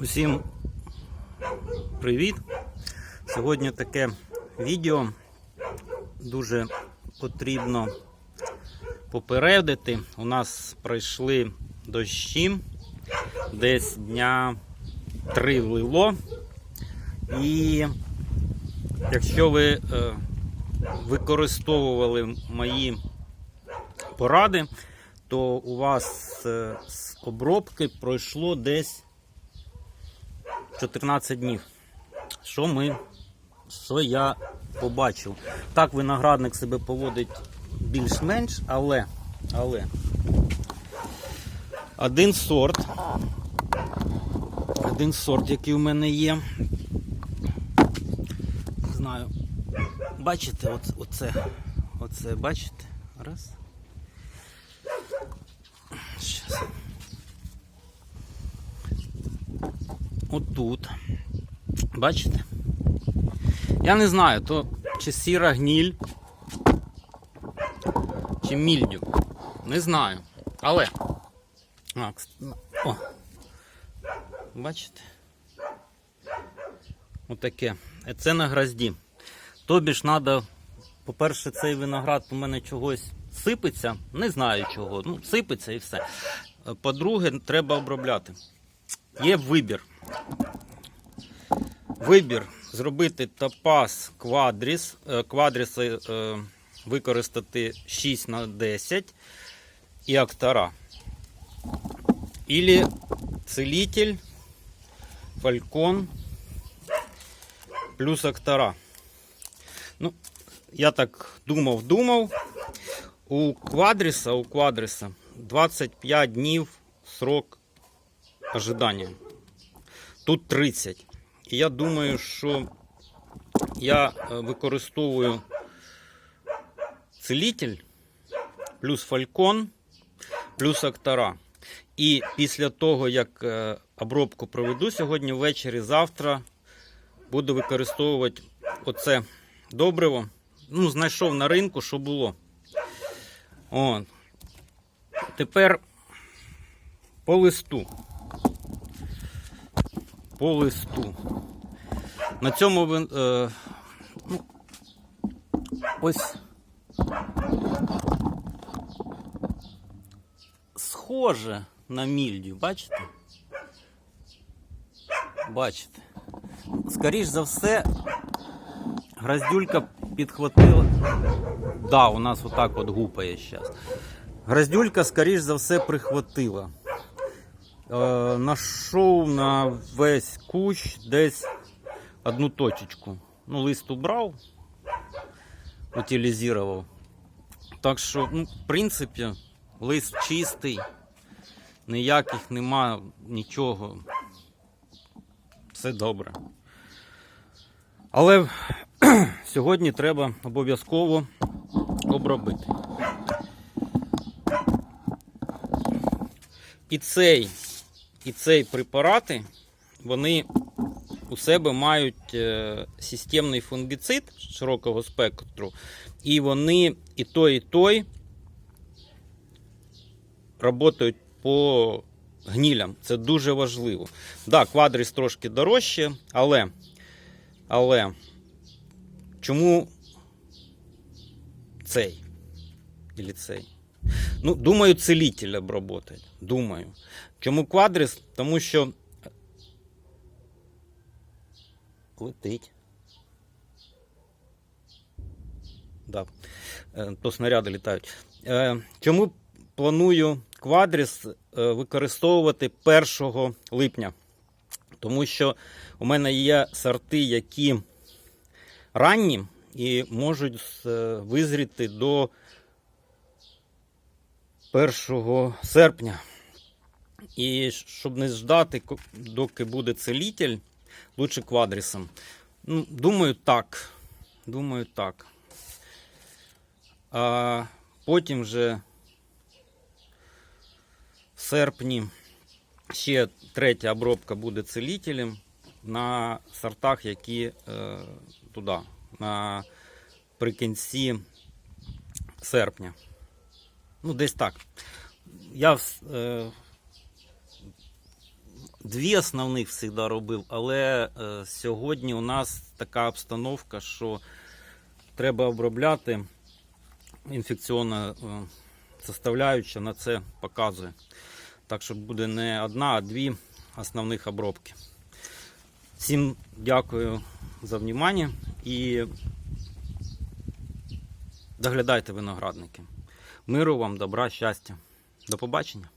Усім привіт! Сьогодні таке відео дуже потрібно попередити. У нас пройшли дощі, десь дня три лило. І якщо ви е, використовували мої поради, то у вас е, з обробки пройшло десь 14 днів. Що ми, що я побачив? Так, виноградник себе поводить більш-менш, але, але один сорт, один сорт, який у мене є. Не знаю. Бачите, от, оце, оце, бачите? Раз. Щас. Отут. Бачите? Я не знаю, то чи сіра гніль, чи мільдю. Не знаю. Але. О. Бачите? Отаке. Е, Це на гразді. Тобі ж треба, по-перше, цей виноград у мене чогось сипеться. Не знаю чого. Ну, сипеться і все. Е, По-друге, треба обробляти. Є вибір. Вибір зробити топаз квадріс. Е, Квадріси е, використати 6 на 10 і актора. Ілі целитель, фалькон плюс актора. Ну, я так думав, думав. У квадріса, у квадріса 25 днів срок ожидання. Тут 30. І я думаю, що я е, використовую целитель плюс фалькон, плюс актора. І після того, як е, обробку проведу сьогодні ввечері, завтра буду використовувати оце добриво. Ну, знайшов на ринку, що було. От. Тепер по листу. По листу. На цьому е, ну, ось схоже на мільдію, бачите? Бачите? Скоріш за все, гроздюлька підхватила. Да, у нас отак от гупає зараз. Гроздюлька, скоріш за все, прихватила. Е, Нашов на весь кущ десь одну точечку. Ну, лист убрав, утилізував. Так що, ну, в принципі, лист чистий, ніяких нема нічого. Все добре. Але сьогодні треба обов'язково обробити. І цей, і цей препарати, вони у себе мають е, системний фунгіцид широкого спектру, і вони і той, і той працюють по гнілям. Це дуже важливо. Так, да, квадріс трошки дорожче, але, але чому цей? Или цей? Ну, думаю, целитель обработать. Думаю. Чому квадрис? Тому що летить. Да. Е, То снаряди літають. Е, Чому планую квадріс е, використовувати 1 липня? Тому що у мене є сорти, які ранні і можуть визріти до 1 серпня. І щоб не ждати, доки буде целитель, лучше квадрісом. Ну, думаю, так. Думаю, так. А потім вже в серпні ще третя обробка буде целителем на сортах, які е, туди, наприкінці серпня. Ну, десь так. Я е, дві основних завжди робив, але е, сьогодні у нас така обстановка, що треба обробляти інфекційна е, составляюча на це показує. Так що буде не одна, а дві основних обробки. Всім дякую за внимание і доглядайте виноградники. Миру вам, добра, щастя. До побачення.